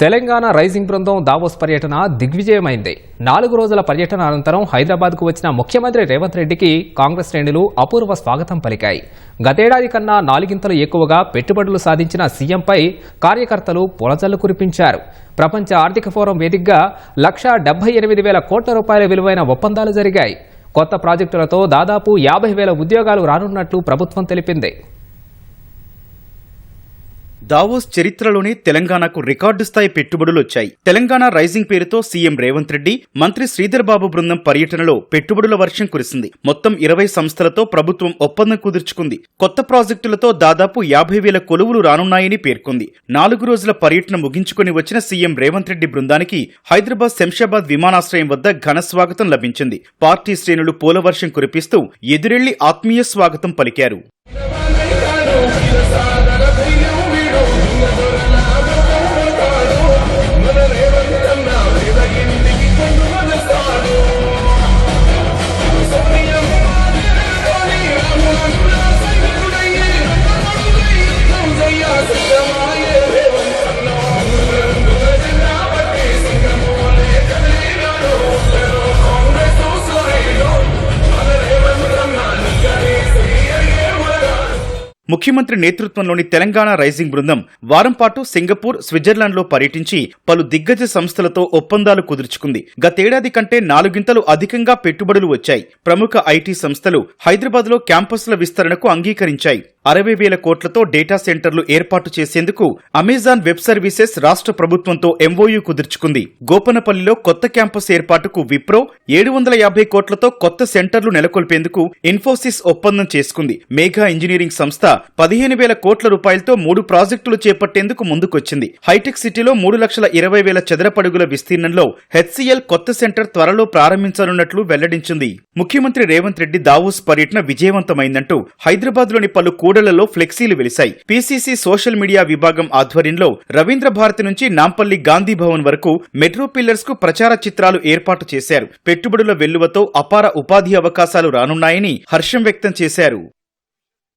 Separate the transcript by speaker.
Speaker 1: Telangana rising బృందం Davos పర్యటన దిగ్విజయమైంది. నాలుగు రోజుల పర్యటన అనంతరం హైదరాబాద్కు వచ్చిన ముఖ్యమంత్రి రేవంత్ రెడ్డికి కాంగ్రెస్ శ్రేణులు అపూర్వ స్వాగతం పలికాయి. గతేడాది కన్నా నాలుగింతలు ఎక్కువగా పెట్టుబడులు సాధించిన సీఎంపై కార్యకర్తలు పొలజల్లు కురిపించారు. ప్రపంచ ఆర్థిక ఫోరం వేదికగా లక్షా డెబ్బై ఎనిమిది వేల కోట్ల రూపాయల విలువైన ఒప్పందాలు జరిగాయి. కొత్త ప్రాజెక్టులతో దాదాపు యాభై వేల ఉద్యోగాలు రానున్నట్లు ప్రభుత్వం తెలిపింది.
Speaker 2: దావోస్ చరిత్రలోనే తెలంగాణకు రికార్డు స్థాయి పెట్టుబడులు వచ్చాయి. తెలంగాణ రైజింగ్ పేరుతో సీఎం రేవంత్ రెడ్డి మంత్రి శ్రీధర్ బాబు బృందం పర్యటనలో పెట్టుబడుల వర్షం కురిసింది. మొత్తం ఇరవై సంస్థలతో ప్రభుత్వం ఒప్పందం కుదుర్చుకుంది. కొత్త ప్రాజెక్టులతో దాదాపు యాభై వేల కొలువులు రానున్నాయని పేర్కొంది. నాలుగు రోజుల పర్యటన ముగించుకుని వచ్చిన సీఎం రేవంత్ రెడ్డి బృందానికి హైదరాబాద్ శంషాబాద్ విమానాశ్రయం వద్ద ఘన స్వాగతం లభించింది. పార్టీ శ్రేణులు పూలవర్షం కురిపిస్తూ ఎదురెళ్ళి ఆత్మీయ స్వాగతం పలికారు. Thank you. ముఖ్యమంత్రి నేతృత్వంలోని తెలంగాణ రైజింగ్ బృందం వారం పాటు సింగపూర్ స్విట్జర్లాండ్లో పర్యటించి పలు దిగ్గజ సంస్థలతో ఒప్పందాలు కుదుర్చుకుంది. గతేడాది కంటే నాలుగింతలు అధికంగా పెట్టుబడులు వచ్చాయి. ప్రముఖ ఐటీ సంస్థలు హైదరాబాద్లో క్యాంపస్ల విస్తరణకు అంగీకరించాయి. అరవై వేల కోట్లతో డేటా సెంటర్లు ఏర్పాటు చేసేందుకు అమెజాన్ వెబ్ సర్వీసెస్ రాష్ట్ర ప్రభుత్వంతో ఎంఓయూ కుదుర్చుకుంది. గోపనపల్లిలో కొత్త క్యాంపస్ ఏర్పాటుకు విప్రో ఏడు వందల యాభై కోట్లతో కొత్త సెంటర్లు నెలకొల్పేందుకు ఇన్ఫోసిస్ ఒప్పందం చేసుకుంది. మేఘా ఇంజనీరింగ్ సంస్థ పదిహేను వేల కోట్ల రూపాయలతో మూడు ప్రాజెక్టులు చేపట్టేందుకు ముందుకొచ్చింది. హైటెక్ సిటీలో మూడు లక్షల ఇరవై వేల చదరపడుగుల విస్తీర్ణంలో హెచ్సిఎల్ కొత్త సెంటర్ త్వరలో ప్రారంభించనున్నట్లు వెల్లడించింది. ముఖ్యమంత్రి రేవంత్ రెడ్డి దావోస్ పర్యటన విజయవంతమైందంటూ హైదరాబాద్లోని పలు కూడళ్ళలో ఫ్లెక్సీలు వెలిశాయి. పీసీసీ సోషల్ మీడియా విభాగం ఆధ్వర్యంలో రవీంద్ర భారతి నుంచి నాంపల్లి గాంధీ భవన్ వరకు మెట్రో పిల్లర్స్కు ప్రచార చిత్రాలు ఏర్పాటు చేశారు. పెట్టుబడుల వెల్లువతో అపార ఉపాధి అవకాశాలు రానున్నాయని హర్షం వ్యక్తం చేశారు.